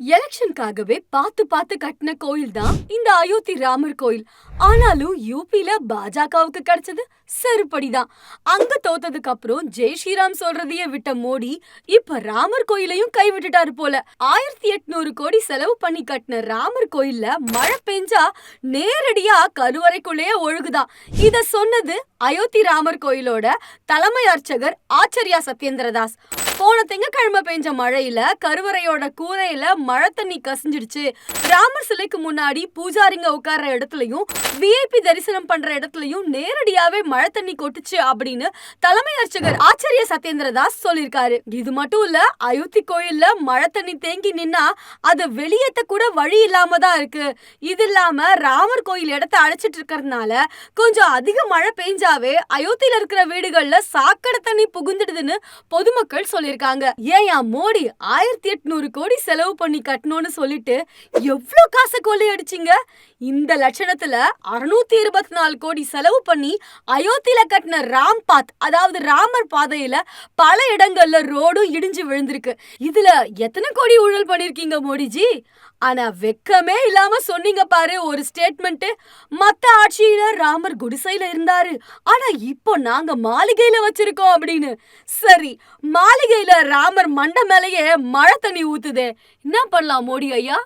எலெக்ஷனுக்காகவே பார்த்து பார்த்து கட்டின கோயில் தான் இந்த அயோத்தி ராமர் கோயில். ஆனாலும் யூபில பாஜகவுக்கு கிடைச்சது செருப்படிதான் அங்க தோத்ததுக்கு அப்புறம் ஜெய் ஸ்ரீராம் சொல்றதையே விட்ட மோடி இப்ப ராமர் கோயிலையும் கைவிட்டுட்டாரு போல. ஆயிரத்தி எட்நூறு கோடி செலவு பண்ணி கட்டின ராமர் கோயில்ல மழை பெஞ்சா நேரடியா கருவறைக்குள்ளேயே ஒழுகுதான். இத சொன்னது அயோத்தி ராமர் கோயிலோட தலைமை அர்ச்சகர் ஆச்சரியா சத்யேந்திரதாஸ். போன திங்கக்கிழமை பெஞ்ச மழையில கருவறையோட கூரையில மழை தண்ணி கசிஞ்சிடுச்சு. ராமர் சிலைக்கு முன்னாடி பூஜாரிங்க உட்கார்ற இடத்துலயும் விஐபி தரிசனம் பண்ற இடத்துலயும் நேரடியாவே மழை தண்ணி கொட்டுச்சு அப்படின்னு தலைமை அர்ச்சகர் ஆச்சரிய சத்யேந்திரதாஸ் சொல்லியிருக்காரு. இது மட்டும் இல்ல அயோத்தி கோயில்ல மழை தண்ணி தேங்கி நின்னா அதை வெளியேத்த கூட வழி இல்லாம தான் இருக்கு. இது இல்லாம ராமர் கோயில் இடத்த அழைச்சிட்டு இருக்கறதுனால கொஞ்சம் அதிக மழை பெஞ்சாவே அயோத்தியில இருக்கிற வீடுகள்ல சாக்கடை தண்ணி புகுந்துடுதுன்னு பொதுமக்கள் சொல்லிருக்காங்க ஏன் மோடி ஆயிரத்தி எட்நூறு கோடி செலவு பண்ணி கட்டணும்னு சொல்லிட்டு எவ்ளோ காசை கொள்ளையடிச்சீங்க இந்த லட்சணத்துல அறுநூத்தி இருபத்தி நாலு கோடி செலவு பண்ணி அயோத்தியில கட்டின ராம் பாத் அதாவது ராமர் பாதையில பல இடங்கள்ல ரோடும் இடிஞ்சு விழுந்திருக்கு. இதுல எத்தனை கோடி ஊழல் பண்ணிருக்கீங்க மோடிஜி? ஆனா வெக்கமே இல்லாம சொன்னீங்க பாரு ஒரு ஸ்டேட்மெண்ட் மத்த ஆட்சியில ராமர் குடிசையில இருந்தாரு. ஆனா இப்போ நாங்க மாளிகையில வச்சிருக்கோம் அப்படின்னு. சரி மாளிகையில ராமர் மண்டை மேலேயே மழை தண்ணி ஊத்துதே. என்ன பண்ணலாம் மோடி ஐயா?